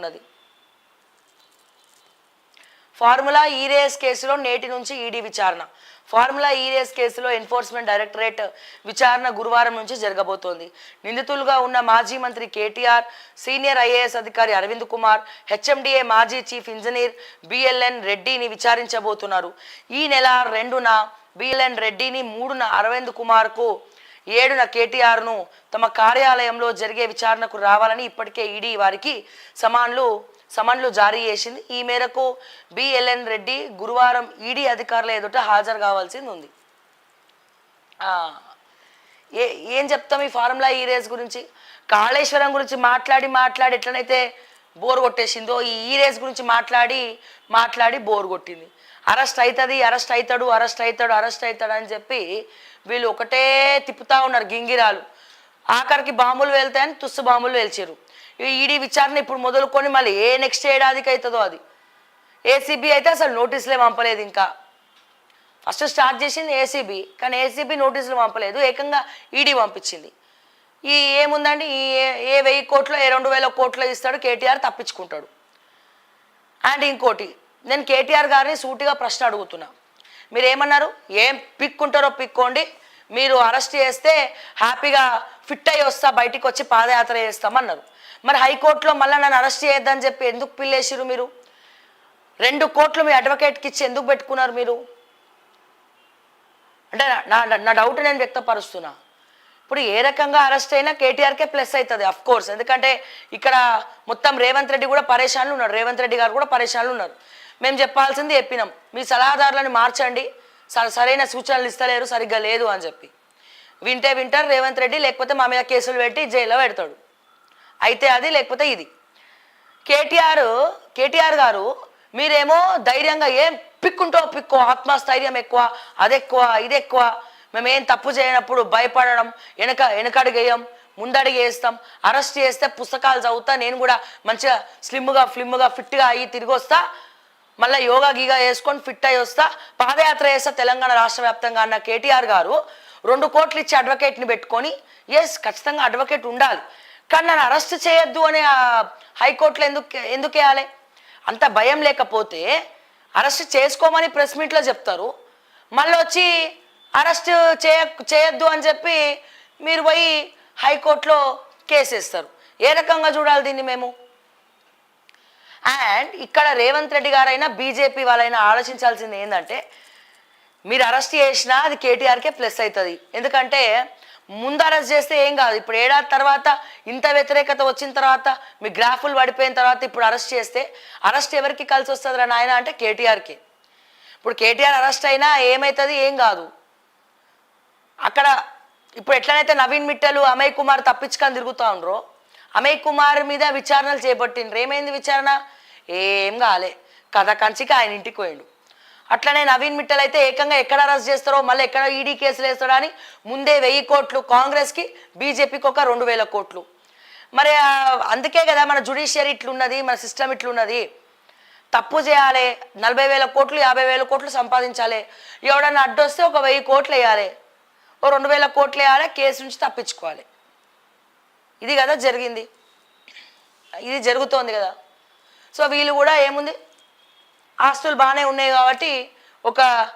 ఉన్నది. Formula E race కేసులో నేటి నుంచి ఈడీ విచారణ. ఫార్ములా ఈరేస్ కేసులో ఎన్ఫోర్స్మెంట్ డైరెక్టరేట్ విచారణ గురువారం నుంచి జరగబోతోంది. నిందితులుగా ఉన్న మాజీ మంత్రి కేటీఆర్ సీనియర్ ఐఏఎస్ అధికారి అరవింద్ కుమార్ హెచ్ఎండిఏ మాజీ చీఫ్ ఇంజనీర్ బిఎల్ఎన్ రెడ్డిని విచారించబోతున్నారు. ఈ నెల రెండున బిఎల్ఎన్ రెడ్డిని మూడున అరవింద్ కుమార్కు ఏడున కేటీఆర్ను తమ కార్యాలయంలో జరిగే విచారణకు రావాలని ఇప్పటికే ఈడీ వారికి సమాన్లు సమన్లు జారీ చేసింది. ఈ మేరకు బిఎల్ఎన్ రెడ్డి గురువారం ఈడీ అధికారుల ఎదుట హాజరు కావాల్సింది ఉంది. ఏ ఏం చెప్తాం ఈ ఫార్ములా ఈ రేస్ గురించి? కాళేశ్వరం గురించి మాట్లాడి మాట్లాడి ఎట్లనైతే బోర్ కొట్టేసిందో ఈ ఈ రేస్ గురించి మాట్లాడి మాట్లాడి బోర్ కొట్టింది. అరెస్ట్ అవుతుంది అరెస్ట్ అవుతాడు అరెస్ట్ అవుతాడు అరెస్ట్ అవుతాడు అని చెప్పి వీళ్ళు ఒకటే తిప్పుతా ఉన్నారు గింగిరాలు. ఆఖరికి బాంబులు వెళ్తాయని తుస్సు బాంబులు వెల్చారు ఈ ఈడీ విచారణ ఇప్పుడు మొదలుకొని మళ్ళీ ఏ నెక్స్ట్ ఏడాదికి అవుతుందో అది. ఏసీబీ అయితే అసలు నోటీసులే పంపలేదు ఇంకా. ఫస్ట్ స్టార్ట్ చేసింది ఏసీబీ కానీ ఏసీబీ నోటీసులు పంపలేదు ఏకంగా ఈడీ పంపించింది. ఈ ఏముందండి? ఈ ఏ- ఏ వెయ్యి కోట్లు ఏ రెండు వేల కోట్లు ఇస్తాడు కేటీఆర్ తప్పించుకుంటాడు. అండ్ ఇంకోటి నేను కేటీఆర్ గారిని సూటిగా ప్రశ్న అడుగుతున్నా. మీరు ఏమన్నారు ఏం పిక్కుంటారో పిక్కోండి. మీరు అరెస్ట్ చేస్తే హ్యాపీగా ఫిట్ అయ్యి వస్తా బయటికి వచ్చి పాదయాత్ర చేస్తామన్నారు. మరి హైకోర్టులో మళ్ళీ నన్ను అరెస్ట్ చేయొద్దని చెప్పి ఎందుకు పిల్లేసిరు మీరు? రెండు కోట్లు మీ అడ్వకేట్కి ఇచ్చి ఎందుకు పెట్టుకున్నారు మీరు? అంటే నా- నా డౌట్ నేను వ్యక్తపరుస్తున్నా. ఇప్పుడు ఏ రకంగా అరెస్ట్ అయినా కేటీఆర్కే ప్లస్ అవుతుంది అఫ్ కోర్స్ ఎందుకంటే ఇక్కడ మొత్తం రేవంత్ రెడ్డి కూడా పరేషాన్లు ఉన్నారు. రేవంత్ రెడ్డి గారు కూడా పరేషాన్లు ఉన్నారు. మేము చెప్పాల్సింది చెప్పినాం. మీ సలహాదారులను మార్చండి. స- సరైన సూచనలు ఇస్తలేరు సరిగ్గా లేదు అని చెప్పి. వింటే వింటారు రేవంత్ రెడ్డి లేకపోతే మా మీద కేసులు పెట్టి జైల్లో పెడతాడు. అయితే అది లేకపోతే ఇది. కేటీఆర్ కేటీఆర్ గారు మీరేమో ధైర్యంగా ఏం పిక్కుంటో పిక్కో ఆత్మస్థైర్యం ఎక్కువ అది ఎక్కువ ఇది ఎక్కువ మేమేం తప్పు చేయనప్పుడు భయపడడం వెనక వెనకడుగేయం ముందడుగు వేస్తాం అరెస్ట్ చేస్తే పుస్తకాలు చదువుతా నేను కూడా మంచిగా స్లిమ్గా ఫ్లిమ్గా ఫిట్గా అయ్యి తిరిగి వస్తా మళ్ళీ యోగా గీగా వేసుకొని ఫిట్ అయ్యి వస్తా. పాదయాత్ర చేస్తా తెలంగాణ రాష్ట్ర వ్యాప్తంగా అన్న కేటీఆర్ గారు రెండు కోట్లు ఇచ్చి అడ్వకేట్ని పెట్టుకొని ఎస్ ఖచ్చితంగా అడ్వకేట్ ఉండాలి. కానీ నన్ను అరెస్ట్ చేయొద్దు అని హైకోర్టులో ఎందుకు ఎందుకు వేయాలి? అంత భయం లేకపోతే అరెస్ట్ చేసుకోమని ప్రెస్ మీట్లో చెప్తారు. మళ్ళీ వచ్చి అరెస్ట్ చేయ చేయొద్దు అని చెప్పి మీరు పోయి హైకోర్టులో కేసేస్తారు ఏ రకంగా చూడాలి దీన్ని మేము? అండ్ ఇక్కడ రేవంత్ రెడ్డి గారైనా బీజేపీ వాళ్ళైనా ఆలోచించాల్సింది ఏంటంటే మీరు అరెస్ట్ చేసినా అది కేటీఆర్కే ప్లస్ అవుతుంది ఎందుకంటే ముందు అరెస్ట్ చేస్తే ఏం కాదు. ఇప్పుడు ఏడాది తర్వాత ఇంత వ్యతిరేకత వచ్చిన తర్వాత మీ గ్రాఫులు పడిపోయిన తర్వాత ఇప్పుడు అరెస్ట్ చేస్తే అరెస్ట్ ఎవరికి కలిసి వస్తుంది రా నాయన అంటే కేటీఆర్కి. ఇప్పుడు కేటీఆర్ అరెస్ట్ అయినా ఏమవుతుంది ఏం కాదు. అక్కడ ఇప్పుడు ఎట్లనైతే నవీన్ మిట్టలు అమయ్ కుమార్ తప్పించుకొని తిరుగుతూ ఉండరో అమయ్ కుమార్ మీద విచారణలు చేపట్టిండ్రు. ఏమైంది విచారణ? ఏం కాలే. కథ కంచికి ఆయన ఇంటికి పోయిండు. అట్లనే నవీన్ మిట్టల్ అయితే ఏకంగా ఎక్కడ అరెస్ట్ చేస్తారో మళ్ళీ ఎక్కడ ఈడీ కేసులు వేస్తాడో అని ముందే వెయ్యి కోట్లు కాంగ్రెస్కి బీజేపీకి ఒక రెండు వేల కోట్లు. మరి అందుకే కదా మన జుడిషియరీ ఇట్లున్నది మన సిస్టమ్ ఇట్లున్నది. తప్పు చేయాలి నలభై వేల కోట్లు యాభై వేల కోట్లు సంపాదించాలి. ఎవడన్నా అడ్డొస్తే ఒక వెయ్యి కోట్లు వేయాలి. ఓ రెండు వేల కోట్లు వేయాలి కేసు నుంచి తప్పించుకోవాలి. ఇది కదా జరిగింది. ఇది జరుగుతోంది కదా. సో వీళ్ళు కూడా ఏముంది? ఆస్తులు బాగానే ఉన్నాయి కాబట్టి ఒక